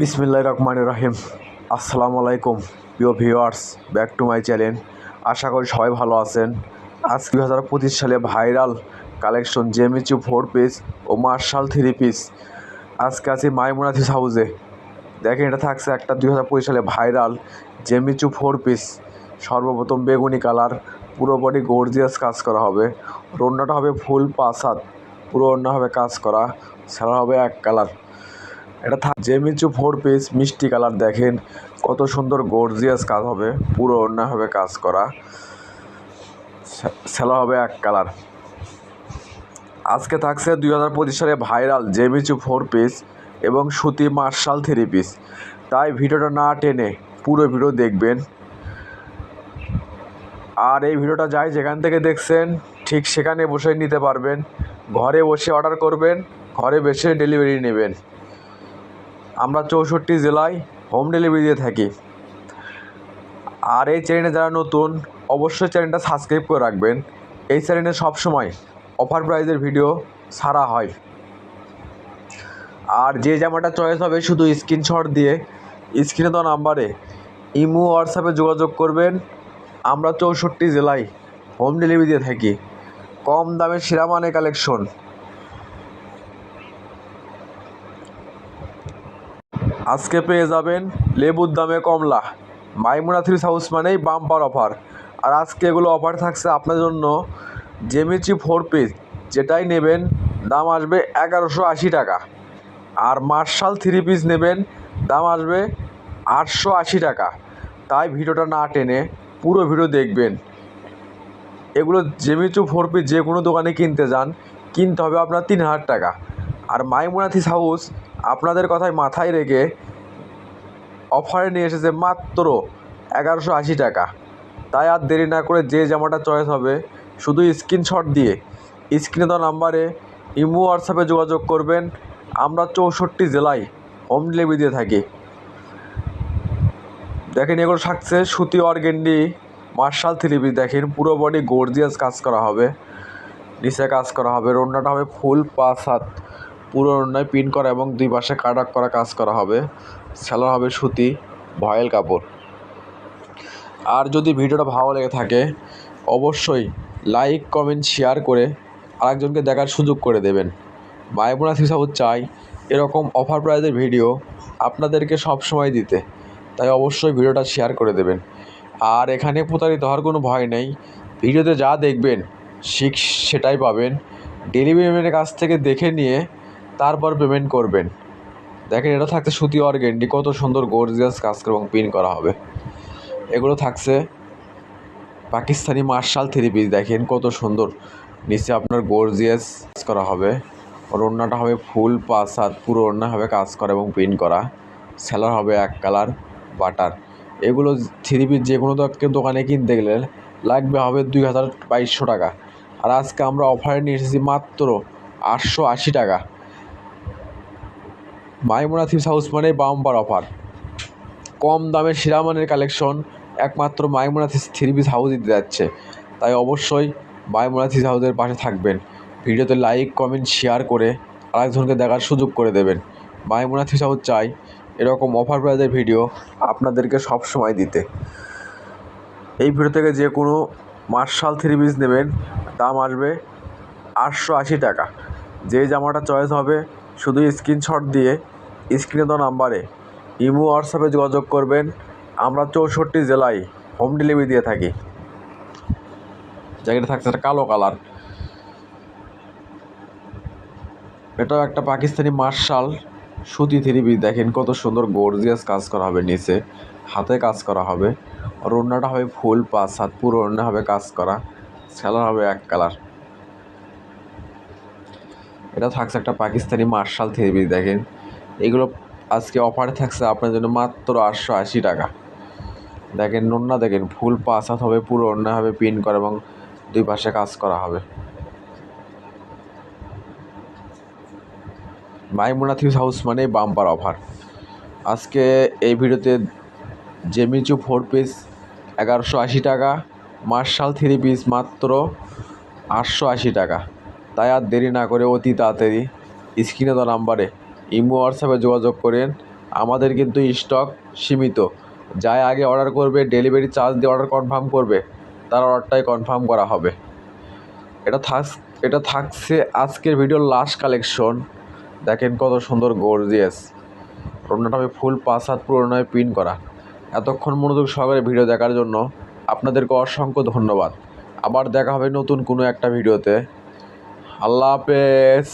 বিসমিল্লাহ রহমান রাহিম। আসসালামু আলাইকুম, প্রিয় viewers back to my channel আশা করি সবাই ভালো আছেন। আজ দু হাজার পঁচিশ সালে ভাইরাল কালেকশন জেমিচু ফোর পিস ও মার্শাল থ্রি পিস আজকে আছি মাইমুনাথিস হাউসে দেখেন, এটা থাকছে একটা দুই হাজার পঁচিশ সালে ভাইরাল জেমিচু ফোর পিস সর্বপ্রথম বেগুনি কালার পুরো বডি গর্জিয়াস কাজ করা হবে। রন্নাটা হবে ফুল পাসাদ পুরো অন্য হবে কাজ করা। সেলা হবে এক কালার এটা জেমিচু ফোর পিস মিষ্টি কালার দেখেন, কত সুন্দর গর্জিয়াস কাজ হবে, পুরো অন্য হবে কাজ করা। সেলা হবে এক কালার আজকে থাকছে দুই হাজার পঁচিশ সালে ভাইরাল জেমিচু ফোর পিস এবং সুতি মার্শাল থ্রি পিস তাই ভিডিওটা না টেনে পুরো ভিডিও দেখবেন। আর এই ভিডিওটা যাই যেখান থেকে দেখছেন, ঠিক সেখানে বসে নিতে পারবেন। ঘরে বসে অর্ডার করবেন, ঘরে বসে ডেলিভারি নেবেন। আমরা চৌষট্টি জেলায় হোম ডেলিভারি দিয়ে থাকি। আর এই চ্যানেলে যারা নতুন, অবশ্যই চ্যানেলটা সাবস্ক্রাইব করে রাখবেন। এই চ্যানেলে সবসময় অফার প্রাইজের ভিডিও ছাড়া হয়। আর যে জামাটা চয়েস হবে শুধু স্ক্রিনশট দিয়ে স্ক্রিনে দেওয়া নাম্বারে ইমো হোয়াটসঅ্যাপে যোগাযোগ করবেন। আমরা চৌষট্টি জেলায় হোম ডেলিভারি দিয়ে থাকি। কম দামে সেরা মানে কালেকশন আজকে পেয়ে যাবেন লেবুর দামে কমলা। মাইমুনা থ্রিস হাউস মানেই বাম্পার অফার আর আজকে এগুলো অফার থাকছে আপনার জন্য জেমিচি ফোর পিস যেটাই নেবেন, দাম আসবে এগারোশো আশি টাকা। আর মার্শাল থ্রি পিস নেবেন, দাম আসবে আটশো আশি টাকা। তাই ভিডিওটা না টেনে পুরো ভিডিও দেখবেন। এগুলো জেমিচু ফোর পিস যে কোনো দোকানে কিনতে যান, কিনতে হবে আপনার তিন হাজার টাকা। আর মাইমুনাথিস হাউস আপনাদের কথায় মাথায় রেখে অফারে নিয়ে এসেছে মাত্র এগারোশো আশি টাকা। তাই আর দেরি না করে যে জামাটা চয়েস হবে, শুধু স্ক্রিনশট দিয়ে স্ক্রিনে দেওয়া নাম্বারে ইমো, হোয়াটসঅ্যাপে যোগাযোগ করবেন। আমরা চৌষট্টি জেলায় হোম ডেলিভারি দিয়ে থাকি। দেখেন এগুলো থাকছে সুতি অর্গেন্ডি, মার্শাল থ্রি পিস। দেখেন পুরো বডি গর্জিয়াস কাজ করা হবে। নিচে কাজ করা হবে, রন্নাটা হবে ফুল পাঁচ হাত। পুরো রন্নায় পিন করা এবং দুই পাশে কাটাক করা কাজ করা হবে। সেলার হবে সুতি, ভয়েল কাপড়। আর যদি ভিডিওটা ভালো লেগে থাকে, অবশ্যই লাইক, কমেন্ট, শেয়ার করে আরেকজনকে দেখার সুযোগ করে দেবেন। মাইমুনা হিসাব চাই, এরকম অফার প্রাইজের ভিডিও আপনাদেরকে সব সময় দিতে। তাই অবশ্যই ভিডিওটা শেয়ার করে দেবেন। আর এখানে প্রতারিত হওয়ার কোনো ভয় নেই। ভিডিওতে যা দেখবেন শিখ সেটাই পাবেন। ডেলিভারি ম্যানের কাছ থেকে দেখে নিয়ে তারপর পেমেন্ট করবেন। দেখেন, এটা থাকছে সুতি অর্গেন্ডি কত সুন্দর গর্জিয়াস কাজ এবং পিন করা হবে। এগুলো থাকছে পাকিস্তানি মার্শাল থ্রি পিস দেখেন কত সুন্দর। নিচে আপনার গর্জিয়াস করা হবে। ওর ওড়নাটা হবে ফুল পাঁচ পুরো ওড়না হবে কাজ করা এবং পিন করা। সেলার হবে এক কালার, বাটার। এগুলো থ্রি পিস যে কোনো দোকানে কিনতে গেলে লাগবে হবে দুই হাজার বাইশশো টাকা। আর আজকে আমরা অফারে নিয়ে এসেছি মাত্র আটশো আশি টাকা। মাইমুনা থিপস হাউস মানে বাম্পার অফার। কম দামে সেরা মানের কালেকশন একমাত্র মাইমুনা থ্রি পিস হাউস দিতে যাচ্ছে। তাই অবশ্যই মাইমুনা থ্রি হাউসের পাশে থাকবেন। ভিডিওতে লাইক, কমেন্ট, শেয়ার করে আরেকজনকে দেখার সুযোগ করে দেবেন। মাইমুনা থ্রি হাউস চাই এরকম অফার প্রাইজের ভিডিও আপনাদেরকে সব সময় দিতে। এই ভিডিও থেকে যে কোনো মার্শাল থ্রি পিস নেবেন, দাম আসবে আটশো আশি টাকা। যে জামাটা চয়েস হবে শুধু স্ক্রিনশট দিয়ে স্ক্রিনে দেওয়া নাম্বারে ইমো হোয়াটসঅ্যাপে যোগাযোগ করবেন। আমরা চৌষট্টি জেলায় হোম ডেলিভারি দিয়ে থাকি। জায়গাটা থাকছে একটা কালো কালার এটাও একটা পাকিস্তানি মার্শাল সুতি থ্রি পিস। দেখেন কত সুন্দর গর্জিয়াস কাজ করা হবে নিচে। হাতে কাজ করা হবে। আর ওড়নাটা হবে ফুল পাঁচ হাত, পুরো ওড়না হবে কাজ করা। সেলার হবে এক কালার। এটা থাকছে একটা পাকিস্তানি মার্শাল থ্রি পিস, দেখেন। এগুলো আজকে অফারে থাকছে আপনার জন্য মাত্র আটশো আশি টাকা। দেখেন নন্না দেখেন ফুল পাঁচ হাত হবে, পুরো অন্য হবে পিন করা এবং দুই পাশে কাজ করা হবে। মাইমুনা থ্রিস হাউস মানে বাম্পার অফার আজকে এই ভিডিওতে জেমিচু ফোর পিস এগারোশো আশি টাকা মার্শাল থ্রি পিস মাত্র আটশো আশি টাকা। তাই আর দেরি না করে অতি তাড়াতাড়ি স্ক্রিনে দেওয়া নাম্বারে ইমো হোয়াটসঅ্যাপে যোগাযোগ করেন। আমাদের কিন্তু স্টক সীমিত। যাই আগে অর্ডার করবে ডেলিভারি চার্জ দিয়ে অর্ডার কনফার্ম করবে, তার অর্ডারটাই কনফার্ম করা হবে। এটা থাক, এটা থাকছে আজকের ভিডিওর লাস্ট কালেকশন দেখেন কত সুন্দর গর্জিয়াস ওড়নাটা আমি ফুল পাঁচ হাত পুরোনোয় পিন করা। এতক্ষণ মনোযোগ সহকারে ভিডিও দেখার জন্য আপনাদেরকে অসংখ্য ধন্যবাদ। আবার দেখা হবে নতুন কোনো একটা ভিডিওতে আল্লাহ হাফেজ।